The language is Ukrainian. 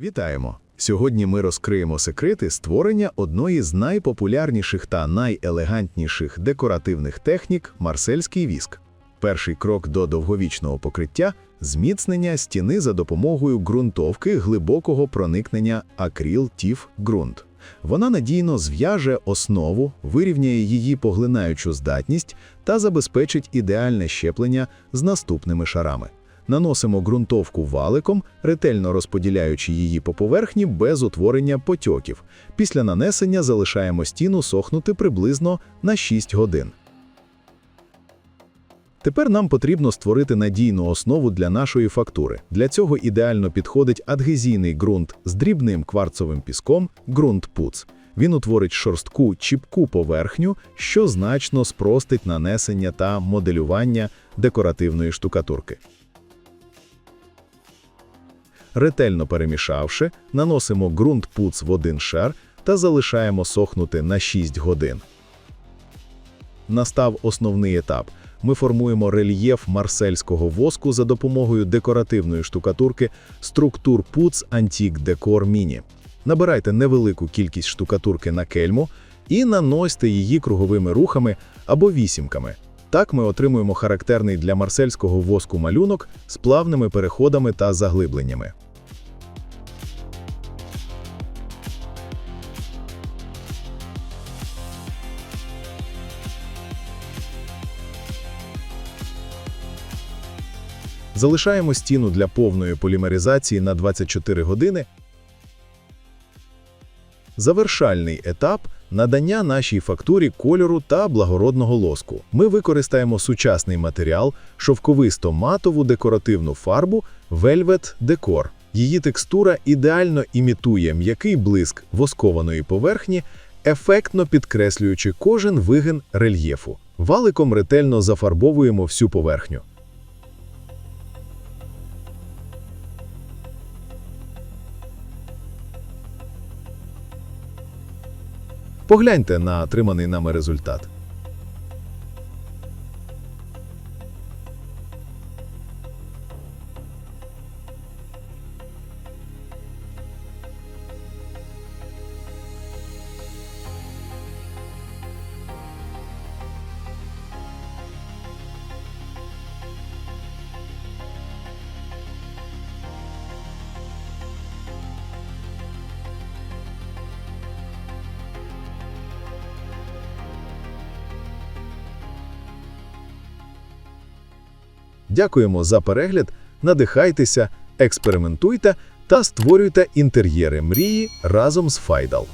Вітаємо! Сьогодні ми розкриємо секрети створення одної з найпопулярніших та найелегантніших декоративних технік марсельський віск. Перший крок до довговічного покриття зміцнення стіни за допомогою ґрунтовки глибокого проникнення акріл тіф ґрунт. Вона надійно зв'яже основу, вирівняє її поглинаючу здатність та забезпечить ідеальне щеплення з наступними шарами. Наносимо ґрунтовку валиком, ретельно розподіляючи її по поверхні без утворення потьоків. Після нанесення залишаємо стіну сохнути приблизно на 6 годин. Тепер нам потрібно створити надійну основу для нашої фактури. Для цього ідеально підходить адгезійний ґрунт з дрібним кварцовим піском ґрунт пуц. Він утворить шорстку чіпку поверхню, що значно спростить нанесення та моделювання декоративної штукатурки. Ретельно перемішавши, наносимо ґрунт пуц в один шар та залишаємо сохнути на 6 годин. Настав основний етап. Ми формуємо рельєф марсельського воску за допомогою декоративної штукатурки структур пуц Antique Decor Mini. Набирайте невелику кількість штукатурки на кельму і наносьте її круговими рухами або вісімками. Так ми отримуємо характерний для марсельського воску малюнок з плавними переходами та заглибленнями. Залишаємо стіну для повної полімеризації на 24 години. Завершальний етап надання нашій фактурі кольору та благородного лоску. Ми використаємо сучасний матеріал, шовковисто-матову декоративну фарбу Velvet Decor. Її текстура ідеально імітує м'який блиск воскованої поверхні, ефектно підкреслюючи кожен вигин рельєфу. Валиком ретельно зафарбовуємо всю поверхню. Погляньте на отриманий нами результат. Дякуємо за перегляд. Надихайтеся, експериментуйте та створюйте інтер'єри мрії разом з Файдал.